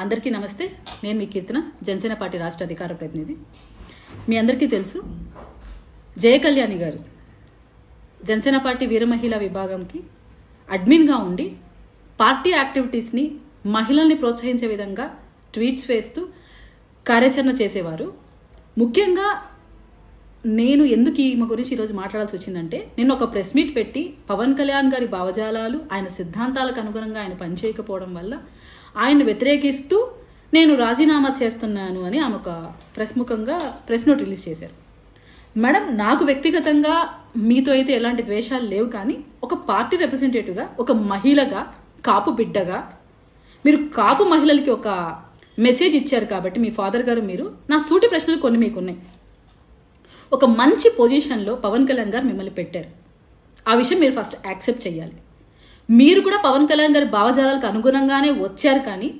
అందరికీ నమస్తే. నేను మీ కీర్తన జనసేన పార్టీ రాష్ట్ర అధికార ప్రతినిధి. మీ అందరికీ తెలుసు జయ కళ్యాణి గారు జనసేన పార్టీ వీర మహిళా విభాగంకి అడ్మిన్గా ఉండి పార్టీ యాక్టివిటీస్ని మహిళల్ని ప్రోత్సహించే విధంగా ట్వీట్స్ వేస్తూ కార్యాచరణ చేసేవారు. ముఖ్యంగా నేను ఎందుకు ఈమె గురించి ఈరోజు మాట్లాడాల్సి వచ్చిందంటే నేను ఒక ప్రెస్ మీట్ పెట్టి పవన్ కళ్యాణ్ గారి భావజాలాలు ఆయన సిద్ధాంతాలకు అనుగుణంగా ఆయన పనిచేయకపోవడం వల్ల ఆయన్ని వ్యతిరేకిస్తూ నేను రాజీనామా చేస్తున్నాను అని ఆమె ఒక ప్రెస్ ముఖంగా ప్రెస్ నోట్ రిలీజ్ చేశారు. మేడం నాకు వ్యక్తిగతంగా మీతో అయితే ఎలాంటి ద్వేషాలు లేవు కానీ ఒక పార్టీ రిప్రజెంటేటివ్గా ఒక మహిళగా కాపు బిడ్డగా మీరు కాపు మహిళలకి ఒక మెసేజ్ ఇచ్చారు కాబట్టి మీ ఫాదర్ గారు మీరు నా సూటి ప్రశ్నలు కొన్ని మీకు ఉన్నాయి ఒక మంచి పొజిషన్లో పవన్ కళ్యాణ్ గారు మిమ్మల్ని పెట్టారు. ఆ విషయం మీరు ఫస్ట్ యాక్సెప్ట్ చేయాలి. మీరు కూడా పవన్ కళ్యాణ్ గారి భావజాలాలకు అనుగుణంగానే వచ్చారు కానీ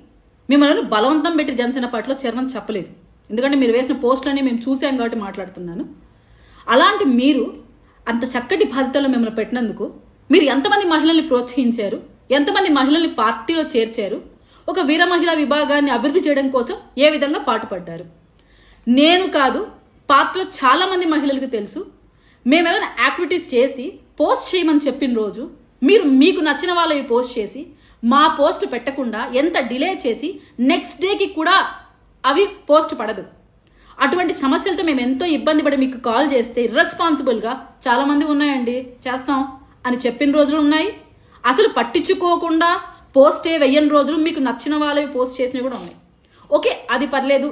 మిమ్మల్ని బలవంతం పెట్టి జనసేన పార్టీలో చేరమని చెప్పలేదు. ఎందుకంటే మీరు వేసిన పోస్టులన్నీ మేము చూసాం కాబట్టి మాట్లాడుతున్నాను. అలాంటి మీరు అంత చక్కటి బాధ్యతలో మిమ్మల్ని పెట్టినందుకు మీరు ఎంతమంది మహిళల్ని ప్రోత్సహించారు? ఎంతమంది మహిళల్ని పార్టీలో చేర్చారు? ఒక వీర మహిళా విభాగాన్ని అభివృద్ధి చేయడం కోసం ఏ విధంగా పాటుపడ్డారు? నేను కాదు పార్టీలో చాలామంది మహిళలకు తెలుసు. మేమేమైనా యాక్టివిటీస్ చేసి పోస్ట్ చేయమని చెప్పిన రోజు మీరు మీకు నచ్చిన వాళ్ళవి పోస్ట్ చేసి మా పోస్ట్ పెట్టకుండా ఎంత డిలే చేసి నెక్స్ట్ డేకి కూడా అవి పోస్ట్ పడదు. అటువంటి సమస్యలతో మేము ఎంతో ఇబ్బంది పడి మీకు కాల్ చేస్తే ఇర్రెస్పాన్సిబుల్గా చాలామంది ఉన్నాయండి చేస్తాం అని చెప్పిన రోజులు ఉన్నాయి. అసలు పట్టించుకోకుండా పోస్టే వెయ్యని రోజులు మీకు నచ్చిన వాళ్ళవి పోస్ట్ చేసినవి కూడా ఉన్నాయి. ఓకే అది పర్లేదు.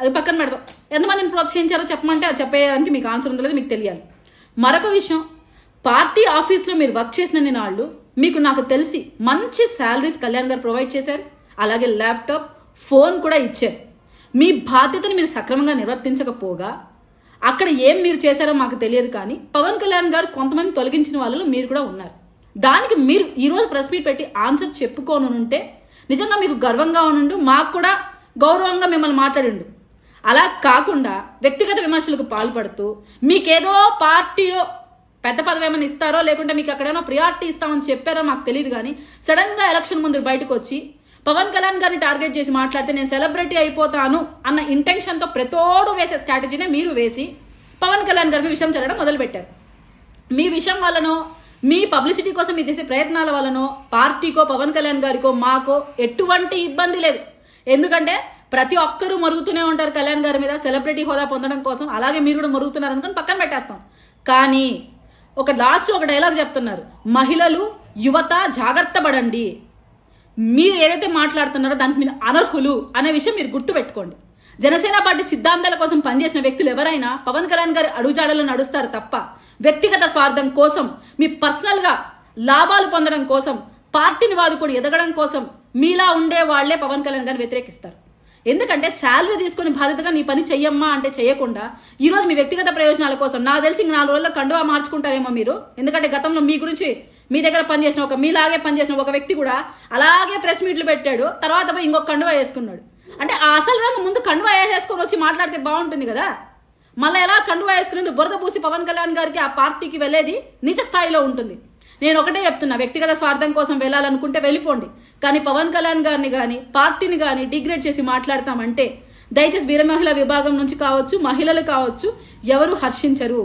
అది పక్కన పెడదాం. ఎంతమందిని ప్రోత్సహించారో చెప్పమంటే అది చెప్పేదానికి మీకు ఆన్సర్ ఉందో మీకు తెలియాలి. మరొక విషయం పార్టీ ఆఫీస్లో మీరు వర్క్ చేసిన నాళ్ళు మీకు నాకు తెలిసి మంచి శాలరీస్ కళ్యాణ్ గారు ప్రొవైడ్ చేశారు. అలాగే ల్యాప్టాప్ ఫోన్ కూడా ఇచ్చారు. మీ బాధ్యతని మీరు సక్రమంగా నిర్వర్తించకపోగా అక్కడ ఏం మీరు చేశారో మాకు తెలియదు కానీ పవన్ కళ్యాణ్ గారు కొంతమంది తొలగించిన వాళ్ళలో మీరు కూడా ఉన్నారు. దానికి మీరు ఈరోజు ప్రెస్ మీట్ పెట్టి ఆన్సర్ చెప్పుకోను ఉంటే నిజంగా మీకు గర్వంగా ఉండు మాకు కూడా గౌరవంగా మిమ్మల్ని మాట్లాడిండు. అలా కాకుండా వ్యక్తిగత విమర్శలకు పాల్పడుతూ మీకేదో పార్టీలో పెద్ద పదవి ఏమైనా ఇస్తారో లేకుంటే మీకు ఎక్కడైనా ప్రియారిటీ ఇస్తామని చెప్పారో మాకు తెలియదు కానీ సడన్గా ఎలక్షన్ ముందు బయటకు వచ్చి పవన్ కళ్యాణ్ గారిని టార్గెట్ చేసి మాట్లాడితే నేను సెలబ్రిటీ అయిపోతాను అన్న ఇంటెన్షన్తో ప్రతోడు వేసే స్ట్రాటజీనే మీరు వేసి పవన్ కళ్యాణ్ గారి విషయం చల్లడం మొదలుపెట్టారు. మీ విషయం వల్లనో మీ పబ్లిసిటీ కోసం మీరు చేసే ప్రయత్నాల వల్లనో పార్టీకో పవన్ కళ్యాణ్ గారికో మాకో ఎటువంటి ఇబ్బంది లేదు. ఎందుకంటే ప్రతి ఒక్కరూ మరుగుతూనే ఉంటారు కళ్యాణ్ గారి మీద సెలబ్రిటీ హోదా పొందడం కోసం అలాగే మీరు కూడా మరుగుతున్నారు అనుకుని పక్కన పెట్టేస్తాం. కానీ ఒక లాస్ట్ ఒక డైలాగ్ చెప్తున్నారు. మహిళలు యువత జాగ్రత్త పడండి. మీరు ఏదైతే మాట్లాడుతున్నారో దానికి మీరు అనర్హులు అనే విషయం మీరు గుర్తుపెట్టుకోండి. జనసేన పార్టీ సిద్ధాంతాల కోసం పనిచేసిన వ్యక్తులు ఎవరైనా పవన్ కళ్యాణ్ గారి అడుగుజాడలను నడుస్తారు తప్ప వ్యక్తిగత స్వార్థం కోసం మీ పర్సనల్గా లాభాలు పొందడం కోసం పార్టీని వాదుకొని ఎదగడం కోసం మీలా ఉండే వాళ్ళే పవన్ కళ్యాణ్ గారిని వ్యతిరేకిస్తారు. ఎందుకంటే శాలరీ తీసుకుని బాధ్యతగా నీ పని చెయ్యమ్మా అంటే చేయకుండా ఈరోజు మీ వ్యక్తిగత ప్రయోజనాల కోసం నాకు తెలిసి ఇంక నాలుగు రోజుల్లో కండువా మార్చుకుంటారేమో మీరు. ఎందుకంటే గతంలో మీ గురించి మీ దగ్గర పనిచేసిన ఒక మీలాగే పనిచేసిన ఒక వ్యక్తి కూడా అలాగే ప్రెస్ మీట్లు పెట్టాడు తర్వాత పోయి ఇంకొక కండువా వేసుకున్నాడు. అంటే ఆ అసలు రంగు ముందు కండువా వేసేసుకొని వచ్చి మాట్లాడితే బాగుంటుంది కదా? మళ్ళీ ఎలా కండువా వేసుకుని బురద పూసి పవన్ కళ్యాణ్ గారికి ఆ పార్టీకి వెళ్ళేది నిజ స్థాయిలో ఉంటుంది. నేను ఒకటే చెప్తున్నా వ్యక్తిగత స్వార్థం కోసం వెళ్ళాలనుకుంటే వెళ్ళిపోండి. కానీ పవన్ కళ్యాణ్ గారిని కానీ పార్టీని కానీ డిగ్రేడ్ చేసి మాట్లాడతామంటే దయచేసి వీర మహిళా విభాగం నుంచి కావచ్చు మహిళలు కావచ్చు ఎవరు హర్షించరు.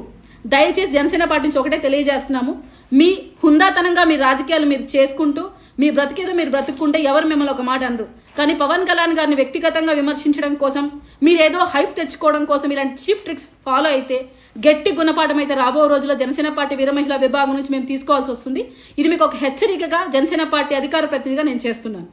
దయచేసి జనసేన పార్టీ నుంచి ఒకటే తెలియజేస్తున్నాము. మీ హుందాతనంగా మీ రాజకీయాలు మీరు చేసుకుంటూ మీ బ్రతికేదో మీరు బ్రతుక్కుంటే ఎవరు మిమ్మల్ని ఒక మాట అనరు. కానీ పవన్ కళ్యాణ్ గారిని వ్యక్తిగతంగా విమర్శించడం కోసం మీరేదో హైప్ తెచ్చుకోవడం కోసం ఇలాంటి చీప్ ట్రిక్స్ ఫాలో అయితే గట్టి గుణపాఠం అయితే రాబో రోజుల్లో జనసేన పార్టీ వీరమహిళ విభాగం నుంచి మేము తీసుకోవాల్సి వస్తుంది. ఇది మీకు ఒక హెచ్చరికగా జనసేన పార్టీ అధికార ప్రతినిధిగా నేను చేస్తున్నాను.